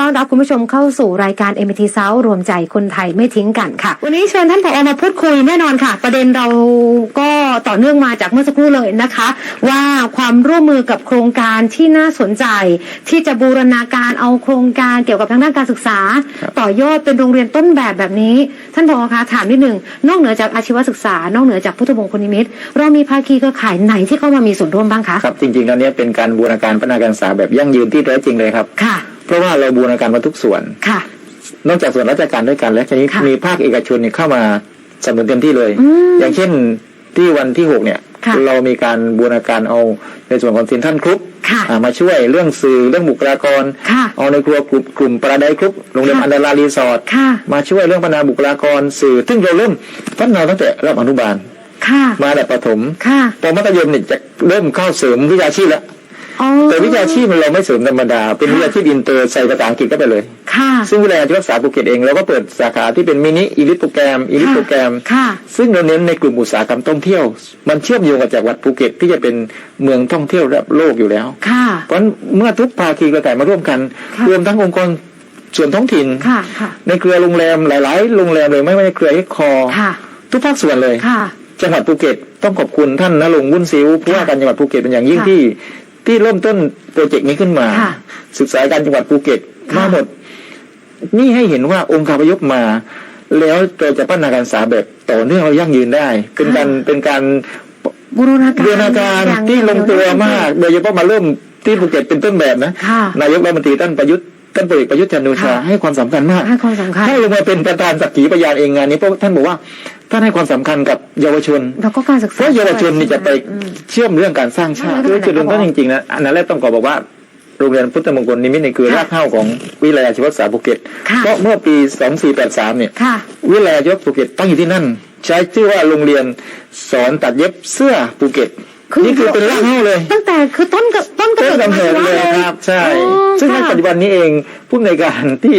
ต้อนรับคุณผู้ชมเข้าสู่รายการ MT s o u รวมใจคนไทยไม่ทิ้งกันค่ะ วันนี้เชิญท่านผอมาพูดคุยแน่นอนค่ะ ประเด็นเราก็ต่อเนื่องมาจากเมื่อสักครู่เลยนะคะ ว่าความร่วมมือกับโครงการที่น่าสนใจ ที่จะบูรณาการเอาโครงการเกี่ยวกับทางด้านการศึกษา ต่อยอดเป็นโรงเรียนต้นแบบแบบนี้ ท่านผอคะถามนิดหนึ่งนอกเหนือจากอาชีวศึกษานอกเหนือจากพุทธมงคลนิมิตเรามีภาคีเครือข่ายไหนที่เข้ามามีส่วนร่วมบ้างคะครับจริงๆแล้วเนี่ยเป็นการบูรณาการพัฒนาการศึกษาแบบยั่งยืนที่แท้จริงเลยครับค่ะ เพราะว่าเราบูรณาการมาทุกส่วนค่ะ นอกจากส่วนราชการด้วยกัน แล้วทีนี้ค่ะมีภาคเอกชนเนี่ยเข้ามาสนับสนุนเต็มที่เลยอืมอย่างเช่นที่วันที่หกเนี่ยค่ะเรามีการบูรณาการเอาในส่วนของสินท่านครุปค่ะอ่ามาช่วยเรื่องสื่อเรื่องบุคลากรค่ะเอาในครัวกลุ่มกลุ่มปราไดครุปโรงเรียนค่ะอันดารารีสอร์ทค่ะมาช่วยเรื่องพัฒนาบุคลากรสื่อ ซึ่งเราเริ่มพัฒนาตั้งแต่ระดับอนุบาลค่ะมาระดับประถมค่ะพอมัธยมเนี่ยจะเริ่มเข้าเสริมวิชาชีพแล้วอ๋อ แต่วิชาชีพเราไม่เสริมธรรมดา เป็นวิชาชีพอินเตอร์ใส่ภาษาอังกฤษเข้าไปเลยค่ะซึ่งวิทยาลัยที่รักษาภูเก็ตเองเราก็เปิดสาขาที่เป็นมินิอีลิทโปรแกรมอีลิทค่ะโปรแกรมค่ะซึ่งเราเน้นในกลุ่มอุตสาหกรรมท่องเที่ยว มันเชื่อมโยงกับจังหวัดภูเก็ตที่จะเป็นเมืองท่องเที่ยวระดับโลกอยู่แล้วค่ะเพราะฉะนั้นเมื่อทุกภาคีเครือข่ายมาร่วมกันค่ะรวมทั้งองค์กรส่วนท้องถิ่นค่ะค่ะในเครือโรงแรมหลาย ๆ โรงแรมเลยไม่ว่าในเครือเอ็กคอร์ค่ะทุกภาคส่วนเลยค่ะจังหวัดภูเก็ตต้องขอบคุณท่านนรงค์วุ้นซิวผู้ว่าการจังหวัดภูเก็ตเป็นอย่างยิ่งค่ะที่ ที่เริ่มต้นโปรเจกต์นี้ขึ้นมาค่ะศึกษาการจังหวัดภูเก็ตค่ะมาหมด นี่ให้เห็นว่าองค์การพยพมา แล้วเราจะพัฒนาการศึกษาแบบต่อเนื่องเรายั่งยืนได้ เป็นการเป็นการบูรณาการบูรณาการอย่ที่ลงตัวมากเดีโดยเฉพาะมาเริ่มที่ภูเก็ตเป็นต้นแบบนะค่ะนายกรัฐมนตรีท่านประยุทธ์ท่านพลเอกประยุทธ์จันทร์โอชาค่ะให้ความสำคัญมากให้ความสำคัญให้ลงมาเป็นประธานสักขีพยานเองงานนี้เพราะท่านบอกว่า ท่านให้ความสำคัญกับเยาวชนแล้วก็การศึกเพษาราะเยาวชนนี่จะไปอืมเชื่อมเรื่องการสร้างชาติไม่คือไม่จุดเริ่มต้นจริงๆนะอันนั้นแรกต้องขอบอกว่าโรงเรียนพุทธมงคลนิมิตนี่คือค่ะรากเหง้าของวิทยาลัยอาชีวศึกษาภูเก็ตค่ะเพราะเมื่อปี 2483 เนี่ยค่ะวิทยาลัยอาชีวศึกษาภูเก็ตตั้งอยู่ที่นั่น ใช้ชื่อว่าโรงเรียนสอนตัดเย็บเสื้อภูเก็ตนี่คือเป็นรากเหง้าเลย ตั้งแต่คือต้นกับต้นกำต้นเนิดกำเนิดอาชีวะเลยครับ ใช่อ๋อซึ่งในค่ะปัจจุบันนี้เองผู้อำนวยการที่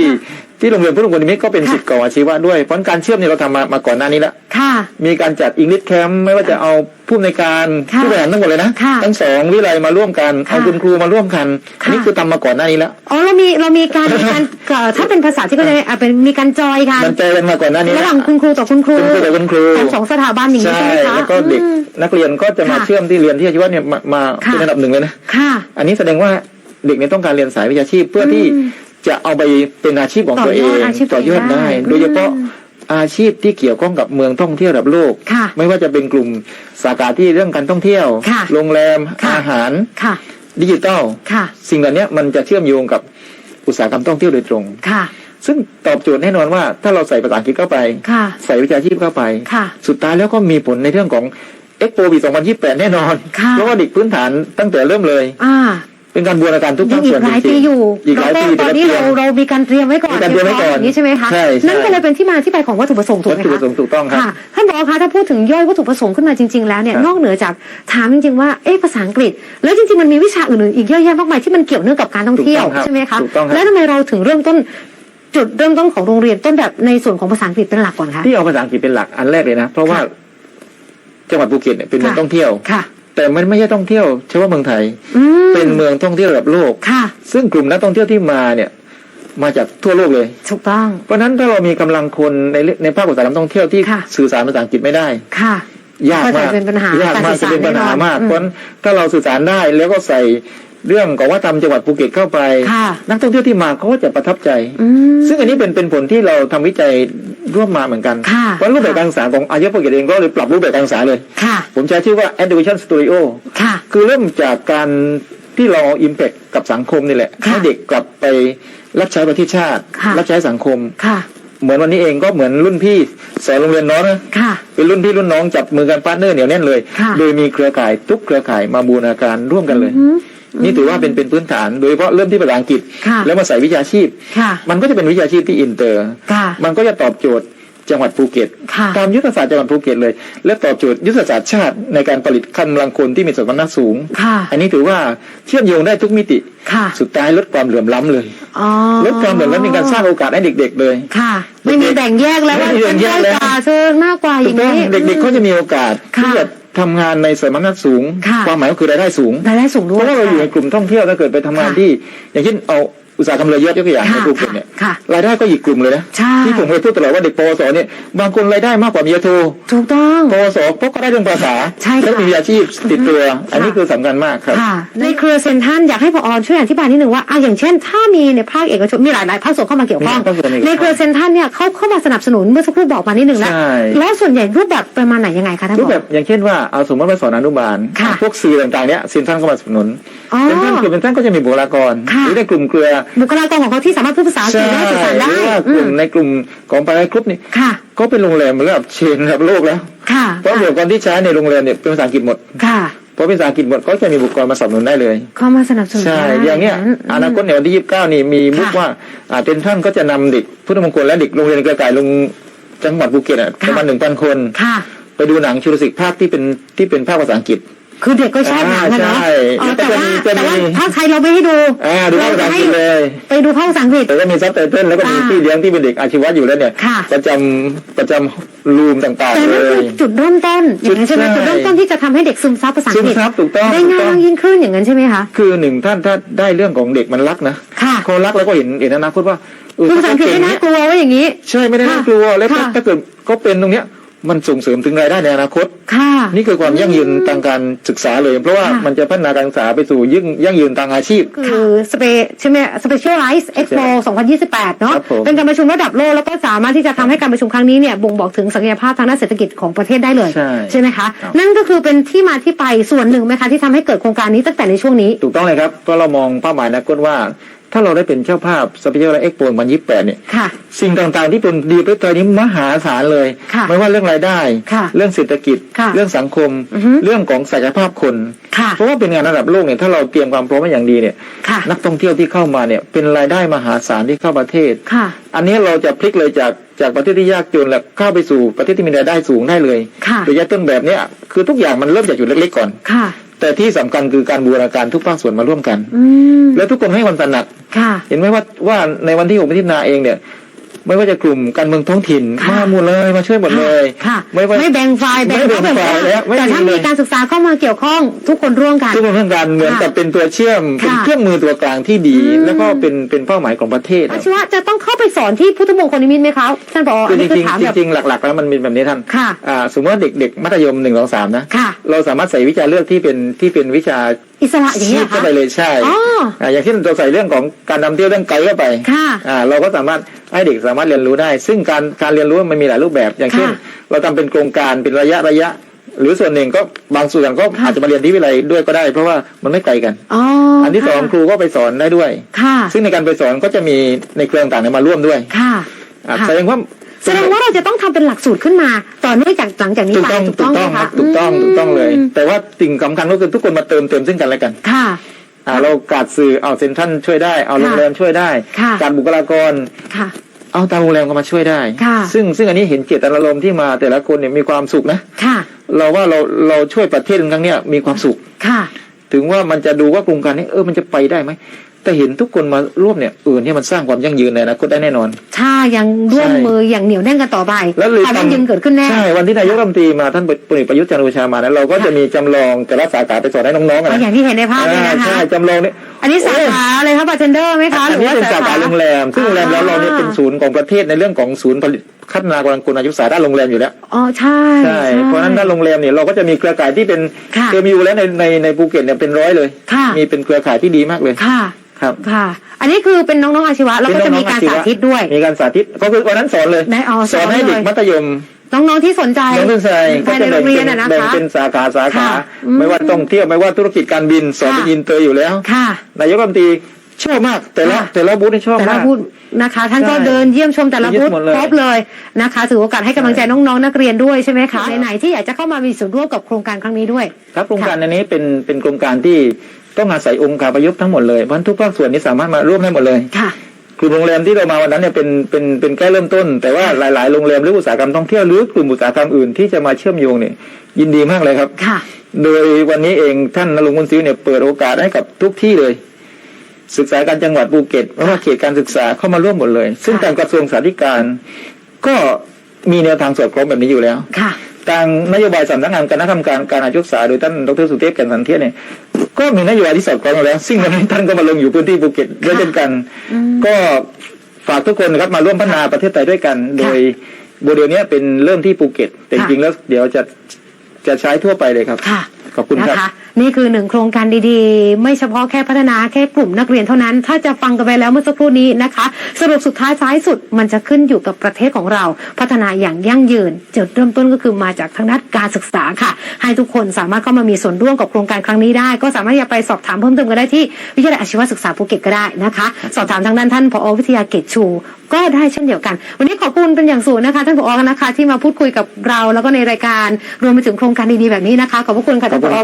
ที่โรงเรียนพุทธมงคลนิมิตก็เป็นค่ะศิษย์เก่าอาชีวะด้วยเพราะการเชื่อมเนี่ยเราทำมามาก่อนหน้านี้แล้วค่ะมีการจัดอิงลิชแคมป์ไม่ว่าจะเอาผู้อำนวยการค่ะผู้บริหารทั้งหมดเลยนะค่ะทั้งสองวิไลยมาร่วมกันค่ะเอาคุณครูมาร่วมกันค่ะอันนี้คือทำมาก่อนหน้านี้แล้วอ๋อเรามีเรามีการมีการเอ่อถ้าเป็นภาษาที่ก็จะอะเป็นมีการจอยกันมันเจอกันมาก่อนหน้านี้ระหแล้วว่างคุณครูต่อคุณครูคุณครูกับคุณครูของสองสถาบันอย่างนี้ใช่ใช่ไหมคะแล้วก็เด็กอืมนักเรียนก็จะมาค่ะเชื่อมที่เรียนที่อาชีวะเนี่ยมามาค่ะเป็นอันดับหนึ่งเลยนะค่ะอันนี้แสดงว่าเด็กเนี่ยต้องการเรียนสายวิชาชีพเพื่อที่อืม จะเอาไปเป็นอาชีพของตัวเอต่อยงอดอาชีพตัวต่อยอดเองได้ได้ โดยเฉพาะอืมอาชีพที่เกี่ยวข้องกับเมืองท่องเที่ยวระดับโลกค่ะไม่ว่าจะเป็นกลุ่มสาขาที่เรื่องการท่องเที่ยวค่ะโรงแรมค่ะอาหารค่ะดิจิทัลค่ะสิ่งเหล่านี้มันจะเชื่อมโยงกับอุตสาหกรรมท่องเที่ยวโดยตรงค่ะ ซึ่งตอบโจทย์แน่นอนว่า ถ้าเราใส่ภาษาอังกฤษเข้าไปค่ะใส่วิชาชีพเข้าไปค่ะสุดท้ายแล้วก็มีผลในเรื่องของเอ็กโปปี2028 แน่นอนค่ะเพราะว่าเด็กพื้นฐานตั้งแต่เริ่มเลยอ่า เป็นการบูรณาการทุกยัภางคอีส่วกนหลายจริปีงๆอยู่อีกหเราลายก็ปีตอนนี้แต่เราละปีเรามีการเตรียมไว้ก่อนมีการเตรียมไว้ก่อนอย่างนี้ใช่ไหมคะใช่ใช่นั่นก็เลยเป็นที่มาที่ไปของวัตถุประสงค์ถูกวัตไหมถุปคะระสงค์ถูกต้องครับค่ะท่านบอกคะถ้าพูดถึงย่อยวัตถุประสงค์ขึ้นมาจริง ๆแล้วเนี่ยครับนอกเหนือจากถามจริง ๆ ว่าเอ๊ะภาษาอังกฤษ แล้วจริงๆมันมีวิชาอื่นๆอีกเยอะแยะมากมายที่มันเกี่ยวเนื่องกับการท่องเที่ยวถูกต้องครับใช่ไหมคะถูกต้องครับแล้วทำไมเราถึงเริ่มต้นจุดเริ่มต้นของโรงเรียนต้นแบบในส่วนของภาษาอังกฤษเป็นหลักก่อนคะที่เอาภาษาอังกฤษเป็นหลักอันแรกเลยนะ เพราะว่าค่ะจังหวัดภูเก็ตเนี่ยเป็นเมืองค่ะท่องเที่ยวค่ะ แต่มันไม่ใช่ท่องเที่ยวเฉพาะเมืองไทย อืมเป็นเมืองท่องเที่ยวระดับโลก ค่ะ ซึ่งกลุ่มนักท่องเที่ยวที่มาเนี่ยมาจากทั่วโลกเลย ถูกต้อง เพราะฉะนั้นถ้าเรามีกำลังคนในเรื่องในภาคอุตสาหกรรมท่องเที่ยวที่ค่ะ สื่อสารภาษาอังกฤษไม่ได้ ค่ะ ยากมากก็จะเป็นปัญหายากมากการสื่จะอสารเป็นปัญหาแน่นอนมากอืมเพราะฉะนั้นถ้าเราสื่อสารได้แล้วก็ใส่เรื่องของว่าทำจังหวัดภูเก็ตเข้าไป ค่ะ นักท่องเที่ยวที่มาเขาก็จะประทับใจ อืม ซึ่งอันนี้เป็นเป็นผลที่เราทำวิจัย ร่วมมาเหมือนกันค่ะเพราะรูปแบบการศึกษาของอาชีพภูเก็ตเองก็เลยปรับรูปแบบการศึกษาเลยค่ะ ผมใช้ชื่อว่า Education Studio ค่ะ คือเริ่มจากการที่เราอิม c t กับสังคมนี่แหละค่ะให้เด็กกลับไปรับใช้ประเทศชาติค่ะรับใช้สังคมค่ะเหมือนวันนี้เองก็เหมือนรุ่นพี่สอนโรงเรียนน้องนะค่ะเป็นรุ่นพี่รุ่นน้องจับมือกันพาร์ทเนอร์เหนียวแน่นเลยค่ะโดยมีเครือข่ายทุกเครือข่ายมาบูรณาการร่วมกันเลยอืม นี่ถือว่าเป็นเป็นพื้นฐาน โดยเฉพาะเริ่มที่ภาษาอังกฤษค่ะแล้วมาใส่วิชาชีพค่ะมันก็จะเป็นวิชาชีพที่อินเตอร์ค่ะมันก็จะตอบโจทย์จังหวัดภูเก็ตค่ะตามยุทธศาสตร์จังหวัดภูเก็ตเลย และตอบโจทย์ยุทธศาสตร์ชาติในการผลิตกำลังคนที่มีสมรรถนะสูงค่ะอันนี้ถือว่าเชื่อมโยงได้ทุกมิติค่ะสุดท้ายลดความเหลื่อมล้ำเลยอ๋อลดความเหลื่อมล้ำในการสร้างโอกาสให้เด็ก ๆ เลยค่ะไม่มีแบ่งแยกแล้วว่าไม่มีแบ่งแยกแล้วกว่าเธอมากกว่าอถูย่ากงต้องนี้เด็กๆเขาจะมีโอกาสค่ะที่จะ ทำงานในสมรรถนะสูงค่ะความหมายก็คือรายได้สูงรายได้สูงด้เพวยราะว่าเราอยู่ในกลุ่มท่องเที่ยวถ้าเกิดไปทำงานค่ะที่ อย่างเช่นเอา อุตสาหกรรมเรือยอดยกตัวอย่างในค่ะภูเก็ตเนี่ยค่ะรายได้ก็อีกกลุ่มเลยนะใช่ที่ผมเคยพูดตลอดว่าเด็กปวสเนี่ยบางคนรายได้มากกว่ามีโทถูกต้องปวสเพราะก็ได้เรื่องภาษาใช่ค่ะแล้วมีอาชีพติดตัว อันนี้คือสำคัญมากครับค่ะในเครือเซนทรันอยากให้พอช่วยอธิบายนิดหนึ่งว่าอะอย่างเช่น ถ้ามีในภาคเอกชนมีหลายๆภาคส่วนเข้ามาเกี่ยวข้องมีภาคส่วนเอกชนในเครือเซนทรันเนี่ยเขาเข้ามาสนับสนุนเมื่อสักครู่บอกมานิดหนึ่งแล้วใช่แล้วส่วนใหญ่รูปแบบประมาณไหนยังไงคะท่านรูปผแบอบอย่างเช่นว่าเอาสมมติว่าสอนอนุบาลค่ะพวกสื่อต่างๆเนี้ยเซ็นทรัลก็มาสนับสนุนอ๋อเซ็นทรัลกลุ่มเซ็นทรัลก็จะมีบุคลากรค่ะหรือในกลุ่มเครือบุคลากรของเขาที่สามารถพูดภาษาอังกฤษได้สื่อสารหได้รือว่ากอืลุ่มมในกลุ่มของปารายกรุ๊ปนี่ค่ะก็เป็นโรงแรมระดับเชนระดับโลกแล้วค่ะเพราะบุคลากรที่ใช้ในโรงแรมเนี่ยเป็นภาษาอังกฤษหมดค่ะเพราะเป็นภาษาอังกฤษหมดก็จะมีบุคลากรมาสนับสนุนได้เลยเข้ามาสนับสนุนใช่ได้อย่างเนี้ยมอนาคตในวันที่ยี่สิบเก้านี่มีมุกค่ะว่าอ่าเป็นท่านก็จะนำเด็กพุทธมงคลและเด็กโรงเรียนเครือข่ายลงจังหวัดภูเก็ตอะประมาณหนึ่งพันคนค่ะไปดูหนังชูรสิกภาคที่เป็นที่เป็นภาคภาษาอังกฤษ คือเด็กก็ชอบหนังอะเนาะใช่อ๋อแล้วก็แต่จะว่ามีจะมีแต่ว่าภาคไทยเราไม่ให้ดูอ่าดูภาคภาษาอังกฤษเลยไปดูภาคภาษาอังกฤษแต่ก็มีซับไตเติลแล้วก็มีอ่าพี่เลี้ยงที่เป็นเด็กอาชีวะอยู่แล้วเนี่ยค่ะประจำประจำรูมต่างแต่ๆเลนั่นคืยอจุดเริ่มต้นอย่างนั้นใช่ไหมใช่จุดเริ่มต้นที่จะทำให้เด็กซึมซับภาษาอัซึงมกฤษซับถูกต้องได้ถูกง่าต้องยยิ่งขึ้นอย่างนั้นใช่ไหมคะคือหนึ่งท่านถ้าได้เรื่องของเด็กมันรักนะค่ะเขารักแล้วก็เห็นเห็นอนาคตว่าเออคือภาษาอังกฤษไม่น่ากลัวว่าอย่างนี้ ใช่ไม่ได้น่ากลัวแล้วถ้าค่ะถ้าเกิดเขาเป็นตรงเนี้ย มันส่งเสริมถึงรายได้ในอนาคต ค่ะ นี่คือความยั่งยืนทางการศึกษาเลย เพราะว่าค่ะ มันจะพัฒนาการศึกษาไปสู่ยิ่งยั่งยืนทางอาชีพ คือสเปใช่ไหม Specialized Expo 2028 เนาะครับผม เป็นการประชุมระดับโลกแล้วก็สามารถที่จะทำให้การประชุมครั้งนี้เนี่ยบ่งบอกถึงศักยภาพทางด้านเศรษฐกิจของประเทศได้เลยใช่ไหมคะ ครับ นั่นก็คือเป็นที่มาที่ไปส่วนหนึ่งไหมคะที่ทำให้เกิดโครงการนี้ตั้งแต่ในช่วงนี้ ถูกต้องเลยครับ เพราะเรามองเป้าหมายอนาคตว่า ถ้าเราได้เป็นเจ้าภาพสเปเชียลเอ็กโปวันยี่แปดเนี่ยค่ะสิ่งต่างๆที่เป็นดีประเทศไทยนี้มหาศาลเลยค่ะไม่ว่าเรื่องรายได้ค่ะเรื่องเศรษฐกิจค่ะเรื่องสังคมอือฮึเรื่องของศักยภาพคนค่ะเพราะว่าเป็นงานระดับโลกเนี่ยถ้าเราเตรียมความพร้อมไว้อย่างดีเนี่ยค่ะนักท่องเที่ยวที่เข้ามาเนี่ยเป็นรายได้มหาศาลที่เข้าประเทศค่ะอันนี้เราจะพลิกเลยจากจากประเทศที่ยากจนแล้วเข้าไปสู่ประเทศที่มีรายได้สูงได้เลยค่ะระยะต้นแบบเนี้ยคือทุกอย่างมันเริ่มจากจุดเล็กๆก่อนค่ะ แต่ที่สำคัญคือการบูรณาการทุกภาคส่วนมาร่วมกันอืมและทุกคนให้ความตระหนักค่ะเห็นไหมว่าว่าในวันที่6มิถุนาเองเนี่ย ไม่ว่าจะกลุ่มการเมืองท้องถิ่นค่ะมาหมดเลยมาช่วยหมดเลยค่ะไม่ว่าไม่แบ่งฝ่ายแบ่งไม่แบ่งเขาแบ่งฝ่ายฝ่ายแล้วไม่แต่ถ้ามีเลยมีการศึกษาเข้ามาเกี่ยวข้องทุกคนร่วมกันทุกคนเรื่องการเหมือนกับเป็นตัวเชื่อมเป็นค่ะเครื่องมือตัวกลางที่ดีอืมแล้วก็เป็นเป็นเป้าหมายของประเทศอาชีวะจะต้องเข้าไปสอนที่พุทธมงคลนิมิตไหมคะท่านผอคืออันจนี้คืริองถามๆแบบจริงๆหลัก ๆ แล้วมันเป็นแบบนี้ท่านค่ะอ่าสมมติว่าเด็กเด็กมัธยมหนึ่งสองสามนะค่ะเราสามารถใส่วิชาเลือกที่เป็นที่เป็นวิชา อิสระอย่างนี้ชีเหรพอเข้าคะไปเลยใช่อ๋ออ่าอย่างที่เราใส่เรื่องของการนำเที่ยวเรื่องไกด์เข้าไปค่ะอ่าเราก็สามารถให้เด็กสามารถเรียนรู้ได้ ซึ่งการการเรียนรู้มันมีหลายรูปแบบ อย่างเช่นค่ะเราทำเป็นโครงการเป็นระยะระยะ หรือส่วนหนึ่งก็บางส่วนก็ค่ะอาจจะมาเรียนที่วิทยาลัยด้วยก็ได้ เพราะว่ามันไม่ไกลกันอ๋ออัอันที่สองครูก็ไปสอนได้ด้วยค่ะซึ่งในการไปสอนก็จะมีในเครือต่างๆเนี่ยมาร่วมด้วยค่ะอ่าค่ะแสดงว่า แสดงว่าเราจะต้องทำเป็นหลักสูตรขึ้นมา ต่อเนื่องจากหลังจากนี้ถูกไปต้องถูกถูต้อกงไหมต้องคคะรับถูกต้องถูกต้องเลยมแต่ว่าสิ่งสำคัญก็คือทุกคนมาเติมเต็มซึ่งกันและกัน ค่ะอ่าเรากาดสื่อเอาเซ็นทรัลช่วยได้ เอาโรงแรมช่วยได้ค่ะการบุคลากรค่ะเอาตามโรงแรมก็มาช่วยได้ค่ะซึ่งซึ่งอันนี้เห็นเจตนารมณ์ที่มาแต่ละคนเนี่ยมีความสุขนะค่ะ เราว่าเราเราช่วยประเทศครั้งเนี้ยมีความสุขค่ะ ถึงว่ามันจะดูว่าโครงการนี้เออมันจะไปได้ไหม แต่เห็นทุกคนมาร่วมเนี่ยเออเนี่ยมันสร้างความยั่งยืนในอนาคตได้แน่นอน ถ้ายังร่วมใช่มืออย่างเหนียวแน่นกันต่อไปแล้วเลยความยั่งยืนเกิดขึ้นแน่ใช่วันที่นายกรัฐมนตรีมาท่านพลเอกประยุทธ์จันทร์โอชามานั้นเราก็จะมีจำลองแต่ละสาขาไปสอนให้น้องๆกันอนะย่างที่เห็นในภาพเลยนะอ่าคะใช่จำลองเนี่ยอันนี้สาขาอะไรครับบาร์เทนเดอร์ไหมคะอันนี้เป็นสาขาโรงแรมซึ่งโรงแรมแล้วเราเนี่ยเป็นศูนย์ของประเทศในเรื่องของศูนย์ผลิตพัฒนากำลังคนอายุสาด้านโรงแรมอยู่แล้วอ๋อใช่ใช่เพราะฉะนั้นด้านโรงแรมเนี่ยเราก็จะมีเครือข่ายที่เป็นค่ะเคยมีอยู่แล้วในในในภูเก็ตเนี่ยเป็นร้อยเลยค่ะมีเป็นเครือข่ายที่ดีมากเลยค่ะ ครับค่ะ อันนี้คือเป็นน้องๆอาชีวะ แล้วก็จะมีการสาธิตด้วย มีการสาธิตก็คือวันนั้นสอนเลยได้อ๋อสอนให้สอนเลยเด็กมัธยมน้องๆที่สนใจน้องทุนใจภายในโรงเรียนอะนะคะแบ่งเป็นสาขาสาขาค่ะอืมไม่ว่าท่องเที่ยวไม่ว่าธุรกิจการบินสอนเป็นค่ะอินเตอร์อยู่แล้วค่ะนายกรัฐมนตรีชอบมากแต่ละค่ะแต่ละบูธนี่ชอบแต่ละมากบูธนะคะ ท่านก็ใช่เดินเยี่ยมชมแต่ละเยี่ยบูมธหมดเลยครบเลยนะคะถือโอกาสให้กำลังใจน้องๆ นักเรียนด้วยใช่ไหมคะไหนๆที่อยากจะเข้ามามีส่วนร่วมกับโครงการครั้งนี้ด้วย ครับโครงการอันนี้เป็นเป็นโครงการที่ ต้องอาศัยองค์การประยุกต์ทั้งหมดเลยเพราะฉะนั้นทุกภาคส่วนนี้สามารถมาร่วมได้หมดเลยค่ะกลุ่มโรงแรมที่เรามาวันนั้นเนี่ยเป็นเป็นเป็นแค่เริ่มต้น แต่ว่าหลาย ๆ โรงแรมหรืออุตสาหกรรมท่องเที่ยวหรือกลุ่มอุตสาหกรรมอื่นที่จะมาเชื่อมโยงเนี่ยยินดีมากเลยครับค่ะ โดยวันนี้เองท่านนรงค์มุนซิวเนี่ยเปิดโอกาสให้กับทุกที่เลย ศึกษาการจังหวัดภูเก็ตไม่ว่าเขตการศึกษาเข้ามาร่วมหมดเลย ซึ่งค่ะทางกระทรวงสาธารณการ ก็มีแนวทางสอดคล้องแบบนี้อยู่แล้วค่ะทางนโยบายสำนักงานคณะกรรมการการอาชีวศึกษาโดยท่านดรสุเทพแก่นสันเทียเนี่ย ก็มีนโยบายที่สอดคล้องกันแล้ว ซึ่งวันนี้ท่านก็มาลงอยู่พื้นที่ภูเก็ตด้วยเช่นกันอืมก็ฝากทุกคนนะครับมาร่วมพัฒนาประเทศไทยด้วยกัน โดยโมเดลเนี้ยเป็นเริ่มที่ภูเก็ต แต่จค่ะริงๆแล้วเดี๋ยวจะจะใช้ทั่วไปเลยครับค่ะ ขอบคุณนะครับคะนี่คือหนึ่งโครงการดีๆ ไม่เฉพาะแค่พัฒนาแค่กลุ่มนักเรียนเท่านั้น ถ้าจะฟังกันไปแล้วเมื่อสักครู่นี้นะคะ สรุปสุดท้ายท้ายสุดมันจะขึ้นอยู่กับประเทศของเรา พัฒนาอย่างยั่งยืนจุดเริ่มต้นก็คือมาจากทางด้านการศึกษาค่ะ ให้ทุกคนสามารถเข้ามามีส่วนร่วมกับโครงการครั้งนี้ได้ ก็สามารถอย่าไปสอบถามเพิ่มเติมกันได้ที่วิทยาลัยอาชีวศึกษาภูเก็ตก็ได้นะคะ สอบถามทางด้านท่านผอวิทยาเกตชูก็ได้เช่นเดียวกัน วันนี้ขอบคุณเป็นอย่างสูงนะคะท่านผอนะคะ ที่มาพูดคุยกับเราแล้วก็ในรายการรวมไปถึงโครงการดีๆแบบนี้นะคะขอบพระคุณค่ะท่านผอ